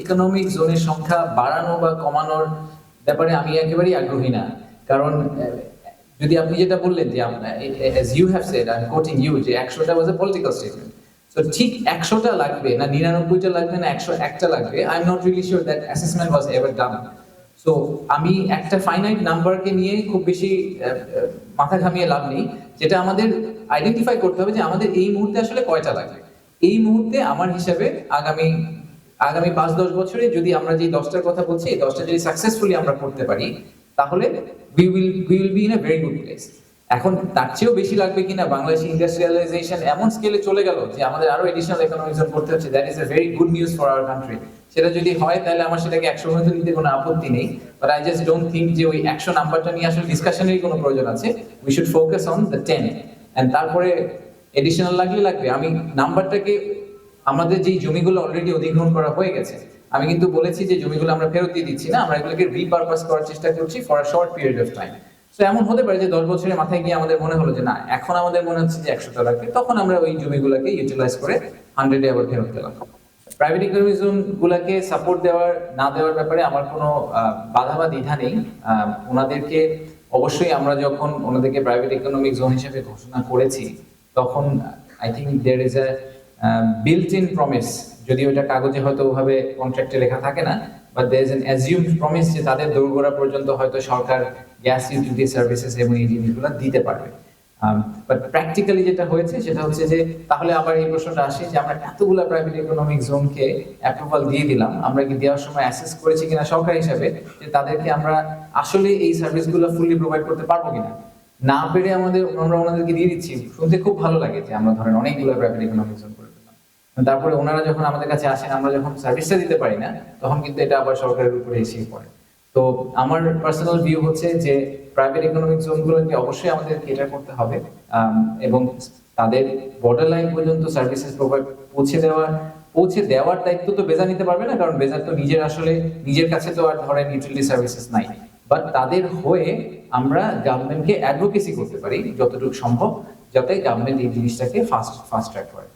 Economic জোনের সংখ্যা বাড়ানো বা কমানোর ব্যাপারে আমি একেবারেই আগ্রহী না। কারণ যদি আপনি যেটা বললেন যে as you have said I am যে একশোটা ওয়াজ এ পলিটিক্যাল স্টেটমেন্ট তো ঠিক একশোটা লাগবে না, নিরানব্বইটা লাগবে না, একশো একটা লাগবে I am not really sure that assessment was ever done so আমি একটা ফাইনাইট নাম্বারকে নিয়ে খুব বেশি মাথা ঘামিয়ে লাভ নেই। যেটা আমাদের আইডেন্টিফাই করতে হবে যে আমাদের এই মুহূর্তে আসলে কয়টা লাগবে। এই মুহূর্তে আমার হিসাবে আগামী আগামী পাঁচ, দশ বছরে যদি আমরা যে দশটার কথা বলছি, এই দশটা যদি সাকসেসফুলি আমরা করতে পারি, তাহলে we will we will be in a very good place এখন তার চেয়েও বেশি লাগবে কিনা বাংলাদেশ ইন্ডাস্ট্রিয়ালাইজেশন এমন স্কেলে চলে গেল যে আমাদের আরও এডিশনাল ইকোনমিজম করতে হচ্ছে that is a very good news for our country সেটা যদি হয়, তাহলে আমার সেটাকে একশো মধ্যে নিতে কোনো আপত্তি নেই but I just don't think যে ওই একশো নাম্বারটা নিয়ে আসলে ডিসকাশনেরই কোনো প্রয়োজন আছে। We should focus on the ten and তারপরে এডিশনাল লাগলে লাগবে। আমি নাম্বারটাকে আমাদের যেই জমিগুলো অলরেডি অধিগ্রহণ করা হয়ে গেছে, আমি কিন্তু বলেছি যে জমিগুলো আমরা ফেরত দিয়ে দিচ্ছি না, আমরা এগুলোকে রিপারপাস করার চেষ্টা করছি for a short period of time তো এমন হতে পারে যে দশ বছরের মাথায় গিয়ে আমাদের মনে হলো যে না, এখন আমাদের মনে হচ্ছে যে একশোটা লাগবে তখন আমরা ওই জমিগুলোকে ইউটিলাইজ করে হান্ড্রেডে আবার ফেরত পেলাম। প্রাইভেট ইকোনমিজম গুলাকে সাপোর্ট দেওয়ার, না দেওয়ার ব্যাপারে আমার কোনো বাধা বা দ্বিধা নেই। ওনাদেরকে অবশ্যই আমরা যখন ওনাদেরকে প্রাইভেট ইকোনমিক জোন হিসেবে ঘোষণা করেছি, তখন I think there is a built in promise যদি ওটা কাগজে হয়তো ওভাবে কন্ট্রাক্টে লেখা থাকে না but there is an assumed promise যে তাদের দৌড়গোড়া পর্যন্ত হয়তো সরকার গ্যাস ইউটিলিটি সার্ভিসেস এবং এই জিনিসগুলো দিতে পারবে। বাট প্র্যাকটিক্যালি যেটা হয়েছে সেটা হচ্ছে যে, তাহলে আবার এই প্রশ্নটা আসে যে আমরা এতগুলা প্রাইভেট ইকোনমিক জোনকে অ্যাপ্রুভাল দিয়ে দিলাম, আমরা কি দেওয়ার সময় অ্যাসেস করেছি কিনা সরকার হিসাবে, যে তাদেরকে আমরা আসলে এই সার্ভিসগুলো ফুললি প্রোভাইড করতে পারব কিনা? না পেরে আমাদের, আমরা ওনাদেরকে দিয়ে দিচ্ছি, শুনতে খুব ভালো লাগে যে আমরা ধরেন অনেকগুলো প্রাইভেট ইকোনমিক জোন করে তারপরে ওনারা যখন আমাদের কাছে আসেন, আমরা যখন সার্ভিসটা দিতে পারি না, তখন কিন্তু এটা আবার সরকারের উপরে এসে পড়ে। তো আমার পার্সোনাল ভিউ হচ্ছে যে প্রাইভেট ইকোনমিক জোনগুলোকে অবশ্যই আমাদের কেটার করতে হবে এবং তাদের বর্ডার লাইন পর্যন্ত সার্ভিসেস প্রোভাইড পৌঁছে দেওয়ার পৌঁছে দেওয়ার দায়িত্ব তো বেজা নিতে পারবে না, কারণ বেজার তো নিজের আসলে, নিজের কাছে তো আর ধরেন ইউটিলিটি সার্ভিসেস নাই। বাট তাদের হয়ে আমরা গভর্নমেন্টকে অ্যাডভোকেসি করতে পারি যতটুকু সম্ভব, যাতে গভর্নমেন্ট এই জিনিসটাকে ফাস্ট ফাস্ট ট্র্যাক করে।